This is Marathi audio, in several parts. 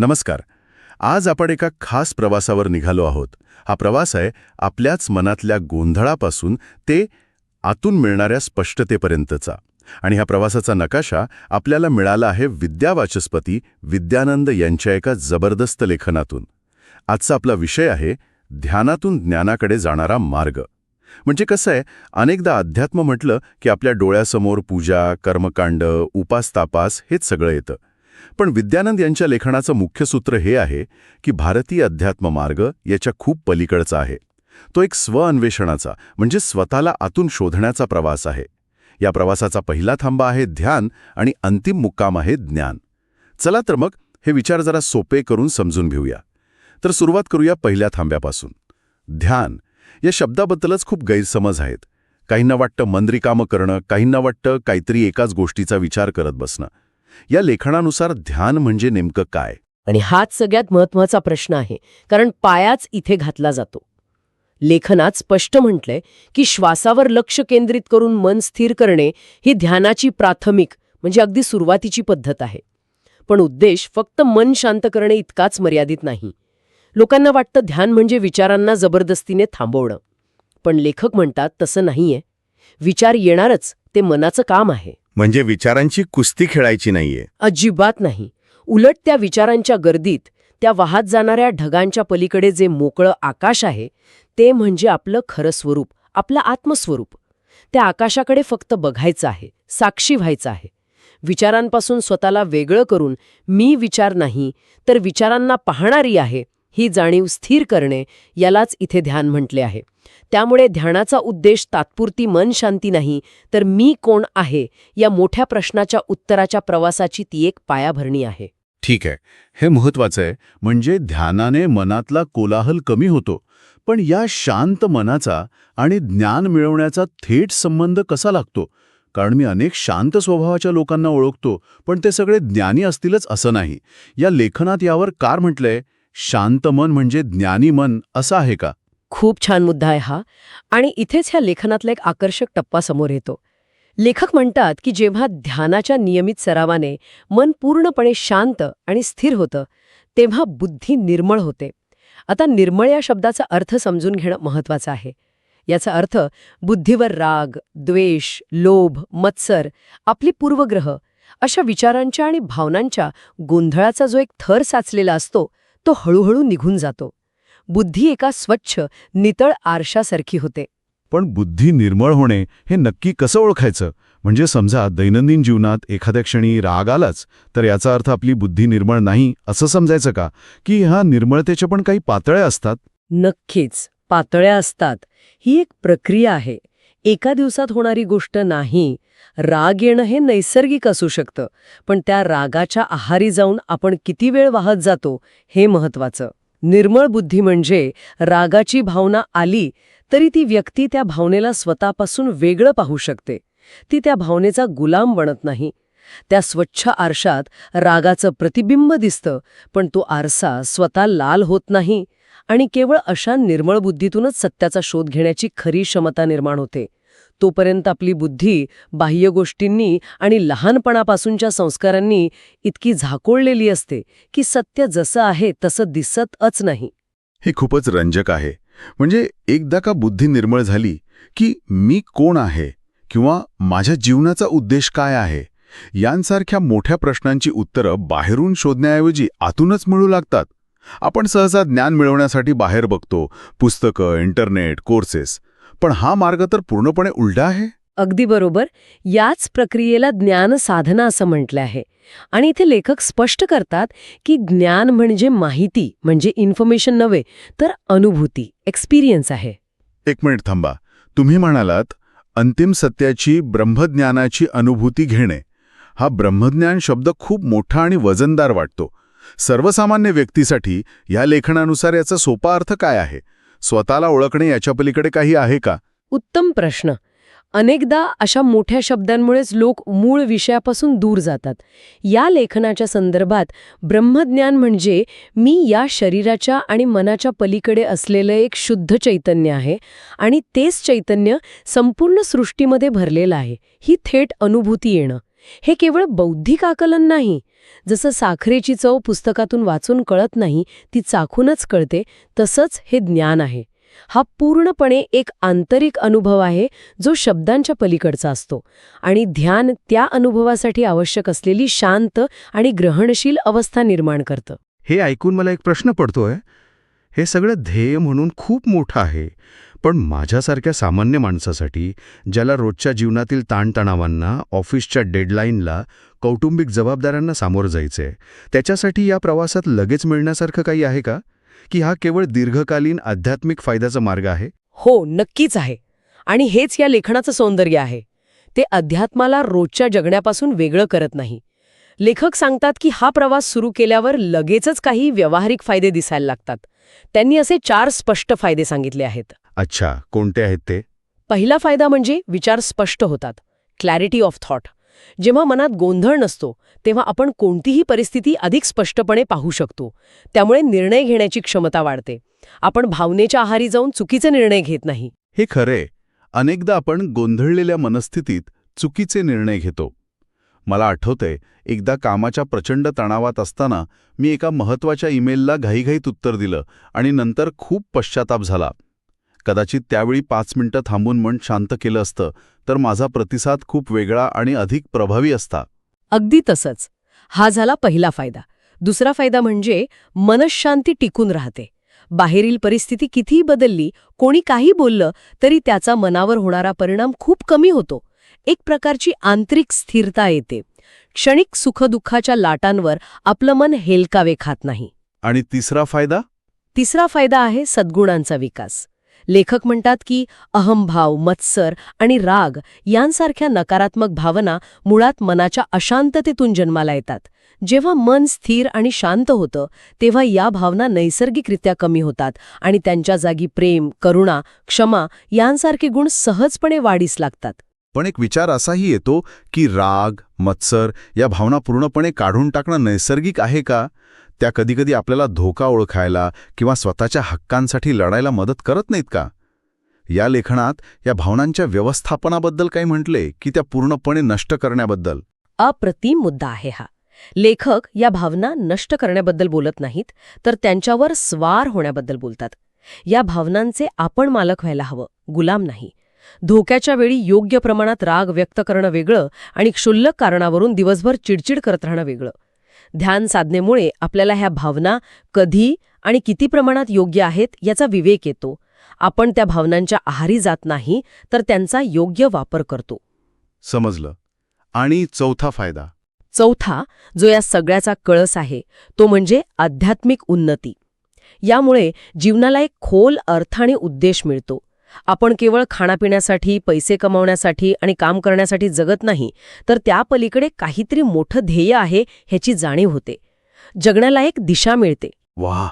नमस्कार. आज आपण एका खास प्रवासावर निघालो आहोत. हा प्रवास आहे आपल्याच मनातल्या गोंधळापासून ते आतून मिळणाऱ्या स्पष्टतेपर्यंतचा. आणि ह्या प्रवासाचा नकाशा आपल्याला मिळाला आहे विद्यावाचस्पती विद्यानंद यांच्या एका जबरदस्त लेखनातून. आजचा आपला विषय आहे ध्यानातून ज्ञानाकडे जाणारा मार्ग. म्हणजे कसं आहे अनेकदा अध्यात्म म्हटलं की आपल्या डोळ्यासमोर पूजा कर्मकांड उपास तापास हेच सगळं येतं. पण विद्यानंद यांच्या लेखनाचं मुख्य सूत्र हे आहे की भारतीय अध्यात्म मार्ग याच्या खूप पलीकडचा आहे. तो एक स्वअन्वेषणाचा म्हणजे स्वतःला आतून शोधण्याचा प्रवास आहे. या प्रवासाचा पहिला थांबा आहे ध्यान आणि अंतिम मुक्काम आहे ज्ञान. चला तर मग हे विचार जरा सोपे करून समजून घेऊया. तर सुरुवात करूया पहिल्या थांब्यापासून. ध्यान या शब्दाबद्दलच खूप गैरसमज आहेत. काहींना वाटतं मंद्री कामं करणं काहींना वाटतं काहीतरी एकाच गोष्टीचा विचार करत बसणं. या लेखनानुसार ध्यान म्हणजे नेमकं काय? आणि हाच सगळ्यात महत्त्वाचा प्रश्न आहे कारण पायाच इथे घातला जातो. लेखनात स्पष्ट म्हटलंय की श्वासावर लक्ष केंद्रित करून मन स्थिर करणे ही ध्यानाची प्राथमिक म्हणजे अगदी सुरुवातीची पद्धत आहे. पण उद्देश फक्त मन शांत करणे इतकाच मर्यादित नाही. लोकांना वाटतं ध्यान म्हणजे विचारांना जबरदस्तीने थांबवणं. पण लेखक म्हणतात तसं नाहीये. विचार येणारच ते मनाचं काम आहे. म्हणजे विचारांची कुस्ती खेळायची नाहीये. अजिबात नाही. उलट त्या विचारांच्या गर्दीत त्या वाहत जाणाऱ्या ढगांच्या पलीकडे जे मोकळं आकाश आहे ते म्हणजे आपलं खरं स्वरूप आपलं आत्मस्वरूप. त्या आकाशाकडे फक्त बघायचं आहे साक्षी व्हायचं आहे. विचारांपासून स्वतःला वेगळं करून मी विचार नाही तर विचारांना पाहणारी आहे ही जाणीव स्थिर करणे यालाच इथे ध्यान म्हटले आहे. त्यामुळे ध्यानाचा उद्देश तात्पुरती मन शांती नाही तर मी कोण आहे या मोठ्या प्रश्नाच्या उत्तराच्या प्रवासाची ती एक पायाभरणी आहे. ठीक आहे. हे महत्वाचं आहे. म्हणजे ध्यानाने मनातला कोलाहल कमी होतो. पण या शांत मनाचा आणि ज्ञान मिळवण्याचा थेट संबंध कसा लागतो? कारण मी अनेक शांत स्वभावाच्या लोकांना ओळखतो पण ते सगळे ज्ञानी असतीलच असं नाही. या लेखनात यावर कार म्हटलंय शांत मन म्हणजे ज्ञानी मन असं आहे का? खूप छान मुद्दा आहे हा. आणि इथेच ह्या लेखनातला एक आकर्षक टप्पा समोर येतो. लेखक म्हणतात की जेव्हा ध्यानाच्या नियमित सरावाने मन पूर्णपणे शांत आणि स्थिर होतं तेव्हा बुद्धी निर्मळ होते. आता निर्मळ या शब्दाचा अर्थ समजून घेणं महत्वाचं आहे. याचा अर्थ बुद्धीवर राग द्वेष लोभ मत्सर आपली पूर्वग्रह अशा विचारांच्या आणि भावनांच्या गोंधळाचा जो एक थर साचलेला असतो तो हळूहळू निघून जातो. बुद्धी एका स्वच्छ नितळ आरशासारखी होते. पण बुद्धी निर्मळ होणे हे नक्की कसं ओळखायचं? म्हणजे समजा दैनंदिन जीवनात एखाद्या क्षणी राग आलाच तर याचा अर्थ आपली बुद्धी निर्मळ नाही असं समजायचं का? की ह्या निर्मळतेच्या पण काही पातळ्या असतात? नक्कीच पातळ्या असतात. ही एक प्रक्रिया आहे. एका दिवसात होणारी गोष्ट नाही. राग येणं हे नैसर्गिक असू शकतं पण त्या रागाच्या आहारी जाऊन आपण किती वेळ वाहत जातो हे महत्वाचं निर्मळ बुद्धी म्हणजे रागाची भावना आली तरी ती व्यक्ती त्या भावनेला स्वतःपासून वेगळं पाहू शकते. ती त्या भावनेचा गुलाम बनत नाही. त्या स्वच्छ आरशात रागाचं प्रतिबिंब दिसतं पण तो आरसा स्वतः लाल होत नाही. आणि केवळ अशा निर्मळ बुद्धीतूनच सत्याचा शोध घेण्याची खरी क्षमता निर्माण होते. तोपर्यंत आपली बुद्धी बाह्य गोष्टींनी आणि लहानपणापासूनच्या संस्कारांनी इतकी झाकोळलेली असते की सत्य जसं आहे तसं दिसतच नाही. हे खूपच रंजक आहे. म्हणजे एकदा का बुद्धी निर्मळ झाली की मी कोण आहे किंवा माझ्या जीवनाचा उद्देश काय आहे यांसारख्या मोठ्या प्रश्नांची उत्तरं बाहेरून शोधण्याऐवजी आतूनच मिळू लागतात. आपण सहसा ज्ञान मिळवण्यासाठी बाहेर बघतो पुस्तकं इंटरनेट कोर्सेस. पण हा मार्ग तर पूर्णपणे उलटा आहे? अगदी बरोबर. याच प्रक्रियेला ज्ञान साधना असं म्हटलं आहे. आणि इथे लेखक स्पष्ट करतात की ज्ञान म्हणजे माहिती म्हणजे इन्फॉर्मेशन नव्हे तर अनुभूती एक्सपिरियन्स आहे. एक मिनिट थांबा. तुम्ही म्हणालात अंतिम सत्याची ब्रह्मज्ञानाची अनुभूती घेणे. हा ब्रह्मज्ञान शब्द खूप मोठा आणि वजनदार वाटतो. सर्वसामान्य व्यक्तीसाठी या लेखनानुसार याचा सोपा अर्थ काय आहे? स्वतःला ओळखणे याच्या पलीकडे काही आहे का? उत्तम प्रश्न. अनेकदा अशा मोठ्या शब्दांमुळेच लोक मूळ विषयापासून दूर जातात. या लेखनाच्या संदर्भात ब्रह्मज्ञान म्हणजे मी या शरीराच्या आणि मनाच्या पलीकडे असलेलं एक शुद्ध चैतन्य आहे आणि तेच चैतन्य संपूर्ण सृष्टीमध्ये भरलेलं आहे. ही थेट अनुभूती येणं. हे केवळ बौद्धिक आकलन नाही. जसं साखरेची चव पुस्तकातून वाचून कळत नाही ती चाखूनच कळते तसंच हे ज्ञान आहे. हा पूर्णपणे एक आंतरिक अनुभव आहे जो शब्दांच्या पलीकडचा असतो. आणि ध्यान त्या अनुभवासाठी आवश्यक असलेली शांत आणि ग्रहणशील अवस्था निर्माण करतं. हे ऐकून मला एक प्रश्न पडतोय. हे सगळं ध्येय म्हणून खूप मोठं आहे. पण माझ्यासारख्या सामान्य माणसासाठी ज्याला रोजच्या जीवनातील ताणतणावांना ऑफिसच्या डेडलाईनला कौटुंबिक जबाबदाऱ्यांना सामोरं जायचंय त्याच्यासाठी या प्रवासात लगेच मिळण्यासारखं काही आहे का? की हा केवळ दीर्घकालीन आध्यात्मिक फायद्याचा मार्ग आहे? हो नक्कीच आहे. आणि हेच या लेखनाचं सौंदर्य आहे. ते अध्यात्माला रोजच्या जगण्यापासून वेगळं करत नाही. लेखक सांगतात की हा प्रवास सुरू केल्यावर लगेचच काही व्यावहारिक फायदे दिसायला लागतात. त्यांनी असे चार स्पष्ट फायदे सांगितले आहेत. अच्छा कोणते आहेत ते? पहिला फायदा म्हणजे विचार स्पष्ट होतात क्लॅरिटी ऑफ थॉट जेव्हा मनात गोंधळ नसतो तेव्हा आपण कोणतीही परिस्थिती अधिक स्पष्टपणे पाहू शकतो. त्यामुळे निर्णय घेण्याची क्षमता वाढते. आपण भावनेच्या आहारी जाऊन चुकीचे निर्णय घेत नाही. हे खरे. अनेकदा आपण गोंधळलेल्या मनस्थितीत चुकीचे निर्णय घेतो. मला आठवतंय एकदा कामाच्या प्रचंड तणावात असताना मी एका महत्त्वाच्या ईमेलला घाईघाईत उत्तर दिलं आणि नंतर खूप पश्चाताप झाला. कदाचित त्यावेळी पाच मिनिटं थांबून मन शांत केलं असतं तर माझा प्रतिसाद खूप वेगळा आणि अधिक प्रभावी असता. अगदी तसंच. हा झाला पहिला फायदा. दुसरा फायदा म्हणजे मनशांती टिकून राहते. बाहेरील परिस्थिती कितीही बदलली कोणी काही बोललं तरी त्याचा मनावर होणारा परिणाम खूप कमी होतो. एक प्रकारची आंतरिक स्थिरता येते. क्षणिक सुखदुःखाच्या लाटांवर आपलं मन हेलकावे खात नाही. आणि तिसरा फायदा? तिसरा फायदा आहे सद्गुणांचा विकास. लेखक म्हणतात की अहंभाव मत्सर आणि राग यांसारख्या नकारात्मक भावना मुळात मनाच्या अशांततेतून जन्माला येतात. जेव्हा मन स्थिर आणि शांत होतं तेव्हा या भावना नैसर्गिकरित्या कमी होतात आणि त्यांच्या जागी प्रेम करुणा क्षमा यांसारखे गुण सहजपणे वाढीस लागतात. पण एक विचार असाही येतो की राग मत्सर या भावना पूर्णपणे काढून टाकणं नैसर्गिक आहे का? त्या कधीकधी आपल्याला धोका ओळखायला किंवा स्वतःच्या हक्कांसाठी लढायला मदत करत नाहीत का? या लेखनात या भावनांच्या व्यवस्थापनाबद्दल काही म्हटले की त्या पूर्णपणे नष्ट करण्याबद्दल? अप्रतिम मुद्दा आहे हा. लेखक या भावना नष्ट करण्याबद्दल बोलत नाहीत तर त्यांच्यावर स्वार होण्याबद्दल बोलतात. या भावनांचे आपण मालक व्हायला हवं गुलाम नाही. धोक्याच्या वेळी योग्य प्रमाणात राग व्यक्त करणं वेगळं आणि क्षुल्लक कारणावरून दिवसभर चिडचिड करत राहणं वेगळं. ध्यान साधनेमुळे आपल्याला ह्या भावना कधी आणि किती प्रमाणात योग्य आहेत याचा विवेक येतो. आपण त्या भावनांच्या आहारी जात नाही तर त्यांचा योग्य वापर करतो. समजलं. आणि चौथा फायदा. चौथा जो या सगळ्याचा कळस आहे तो म्हणजे आध्यात्मिक उन्नती. यामुळे जीवनाला एक खोल अर्थ आणि उद्देश मिळतो. आपण केवळ खाण्यापिण्यासाठी पैसे कमावण्यासाठी आणि काम करण्यासाठी जगत नाही तर त्या पलीकडे काहीतरी मोठं ध्येय आहे ह्याची जाणीव होते. जगण्याला एक दिशा मिळते. वा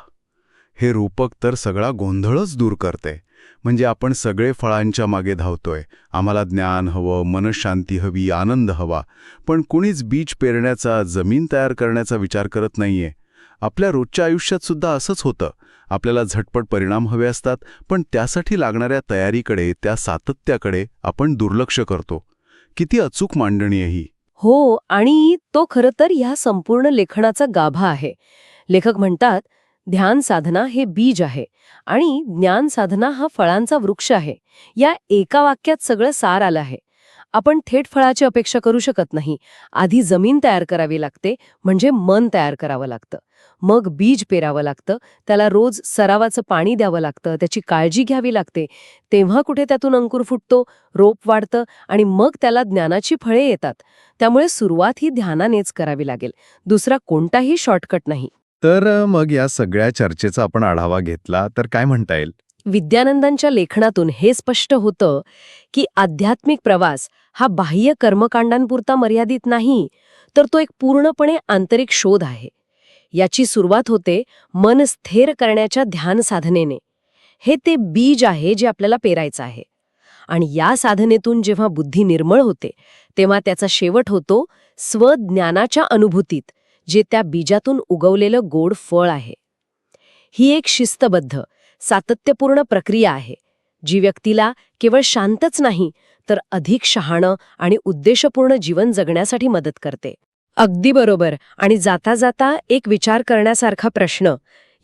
हे रूपक तर सगळा गोंधळच दूर करते. म्हणजे आपण सगळे फळांच्या मागे धावतोय. आम्हाला ज्ञान हवं मनशांती हवी आनंद हवा. पण कुणीच बीज पेरण्याचा जमीन तयार करण्याचा विचार करत नाहीये. आपल्या रोजच्या आयुष्यात सुद्धा असंच होतं. आपल्याला झटपट परिणाम हवे असतात पण त्यासाठी लागणाऱ्या तयारीकडे त्या सातत्याकडे आपण दुर्लक्ष करतो. किती अचूक मांडणी आहे ही. हो आणि तो खरं तर ह्या संपूर्ण लेखनाचा गाभा आहे. लेखक म्हणतात ध्यान साधना हे बीज आहे आणि ज्ञान साधना हा फळांचा वृक्ष आहे. या एका वाक्यात सगळं सार आलं आहे. आपण थेट फळाची अपेक्षा करू शकत नाही. आधी जमीन तयार करावी लागते म्हणजे मन तयार करावं लागतं. मग बीज पेरावं लागतं. त्याला रोज सरावाचं पाणी द्यावं लागतं. त्याची काळजी घ्यावी लागते. तेव्हा कुठे त्यातून अंकुर फुटतो? रोप वाढतं आणि मग त्याला ज्ञानाची फळे येतात. त्यामुळे सुरुवात ही ध्यानानेच करावी लागेल. दुसरा कोणताही शॉर्टकट नाही. तर मग या सगळ्या चर्चेचा आपण आढावा घेतला. तर काय म्हणता येईल? विद्यानंदांच्या लेखनातून हे स्पष्ट होतं की आध्यात्मिक प्रवास हा बाह्य कर्मकांडांपुरता मर्यादित नाही तर तो एक पूर्णपणे आंतरिक शोध आहे. याची सुरुवात होते मन स्थिर करण्याच्या ध्यान साधनेने. हे ते बीज आहे जे आपल्याला पेरायचं आहे. आणि या साधनेतून जेव्हा बुद्धी निर्मळ होते तेव्हा त्याचा शेवट होतो स्वज्ञानाच्या अनुभूतीत जे त्या बीजातून उगवलेलं गोड फळ आहे. ही एक शिस्तबद्ध सातत्यपूर्ण प्रक्रिया आहे जी व्यक्तीला केवळ शांतच नाही तर अधिक शहाणं आणि उद्देशपूर्ण जीवन जगण्यासाठी मदत करते. अगदी बरोबर. आणि जाता जाता एक विचार करण्यासारखा प्रश्न.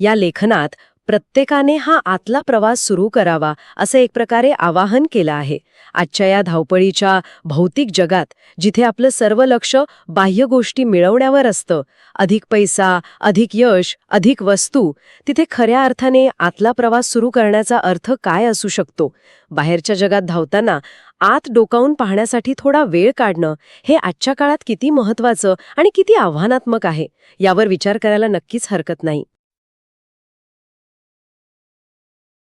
या लेखनात प्रत्येकाने हा आतला प्रवास सुरू करावा असं एक प्रकारे आवाहन केलं आहे. आजच्या या धावपळीच्या भौतिक जगात जिथे आपलं सर्व लक्ष बाह्य गोष्टी मिळवण्यावर असतं अधिक पैसा अधिक यश अधिक वस्तू तिथे खऱ्या अर्थाने आतला प्रवास सुरू करण्याचा अर्थ काय असू शकतो? बाहेरच्या जगात धावताना आत डोकावून पाहण्यासाठी थोडा वेळ काढणं हे आजच्या काळात किती महत्वाचं आणि किती आव्हानात्मक आहे यावर विचार करायला नक्कीच हरकत नाही.